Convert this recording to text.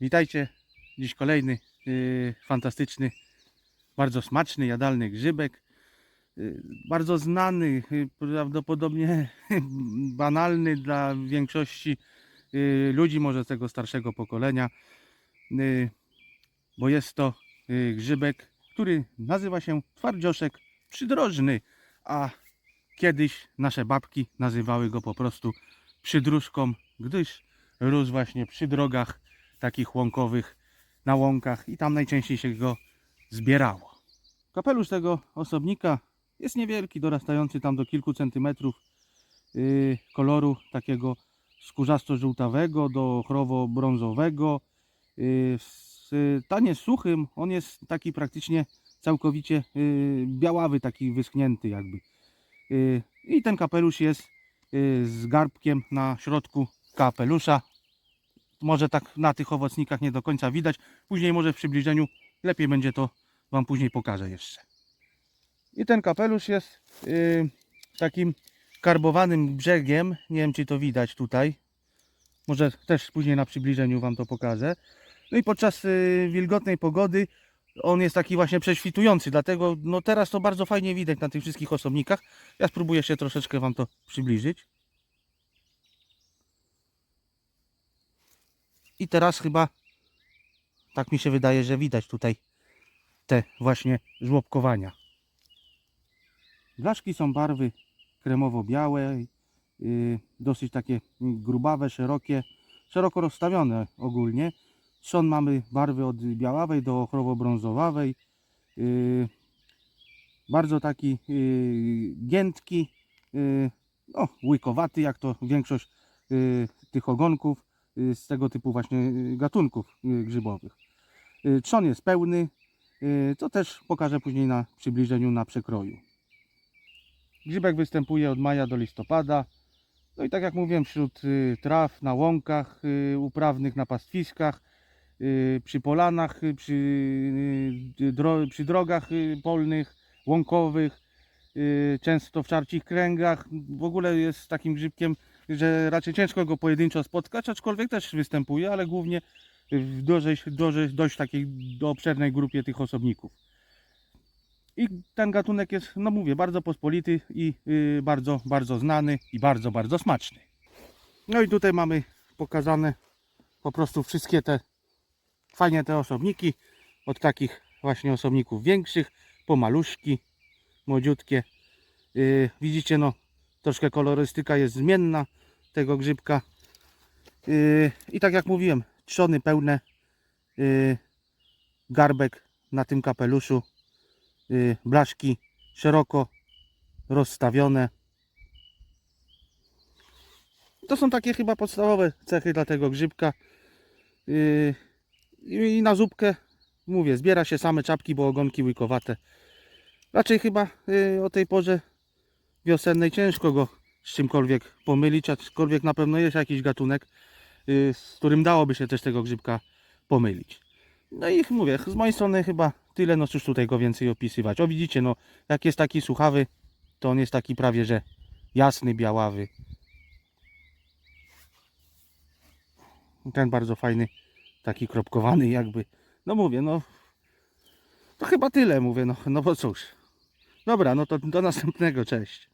Witajcie. Dziś kolejny yy, fantastyczny, bardzo smaczny, jadalny grzybek. Yy, bardzo znany, yy, prawdopodobnie banalny dla większości yy, ludzi, może tego starszego pokolenia, yy, bo jest to yy, grzybek, który nazywa się twardzioszek przydrożny, a kiedyś nasze babki nazywały go po prostu przydróżką, gdyż rósł właśnie przy drogach takich łąkowych, na łąkach i tam najczęściej się go zbierało. Kapelusz tego osobnika jest niewielki, dorastający tam do kilku centymetrów yy, koloru takiego skórzasto-żółtawego do ochrowo-brązowego. Yy, w stanie suchym on jest taki praktycznie całkowicie yy, białawy, taki wyschnięty jakby. Yy, I ten kapelusz jest z garbkiem na środku kapelusza. Może tak na tych owocnikach nie do końca widać. Później może w przybliżeniu lepiej będzie to Wam później pokażę jeszcze. I ten kapelusz jest yy, takim karbowanym brzegiem. Nie wiem czy to widać tutaj. Może też później na przybliżeniu Wam to pokażę. No i podczas yy, wilgotnej pogody on jest taki właśnie prześwitujący, dlatego no teraz to bardzo fajnie widać na tych wszystkich osobnikach. Ja spróbuję się troszeczkę Wam to przybliżyć. I teraz chyba tak mi się wydaje, że widać tutaj te właśnie żłobkowania. Blaszki są barwy kremowo-białe, yy, dosyć takie grubawe, szerokie, szeroko rozstawione ogólnie. Trzon mamy barwy od białawej do ochrowo-brązowawej. Yy, bardzo taki yy, giętki, yy, no, łykowaty, jak to większość yy, tych ogonków z tego typu właśnie yy, gatunków yy, grzybowych. Trzon jest pełny, to też pokażę później na przybliżeniu na przekroju. Grzybek występuje od maja do listopada. No i tak jak mówiłem, wśród y, traw, na łąkach y, uprawnych, na pastwiskach, y, przy polanach, y, przy, y, przy drogach y, polnych, łąkowych, y, często w czarcich kręgach. W ogóle jest takim grzybkiem, że raczej ciężko go pojedynczo spotkać, aczkolwiek też występuje, ale głównie w dość, dość, dość takiej obszernej grupie tych osobników. I ten gatunek jest, no mówię, bardzo pospolity i y, bardzo, bardzo znany i bardzo, bardzo smaczny. No i tutaj mamy pokazane po prostu wszystkie te fajnie te osobniki od takich właśnie osobników większych po maluszki, młodziutkie. Y, widzicie, no troszkę kolorystyka jest zmienna tego grzybka. Y, I tak jak mówiłem, trzony pełne, y, garbek na tym kapeluszu y, blaszki szeroko rozstawione. To są takie chyba podstawowe cechy dla tego grzybka. I na zupkę, mówię, zbiera się same czapki, bo ogonki łykowate. Raczej chyba o tej porze wiosennej ciężko go z czymkolwiek pomylić, aczkolwiek na pewno jest jakiś gatunek, y, z którym dałoby się też tego grzybka pomylić. No i mówię, z mojej strony chyba tyle, no cóż tutaj go więcej opisywać. O widzicie, no jak jest taki suchawy, to on jest taki prawie, że jasny, białawy. Ten bardzo fajny, taki kropkowany jakby. No mówię, no to chyba tyle mówię, no, no bo cóż. Dobra, no to do następnego, cześć.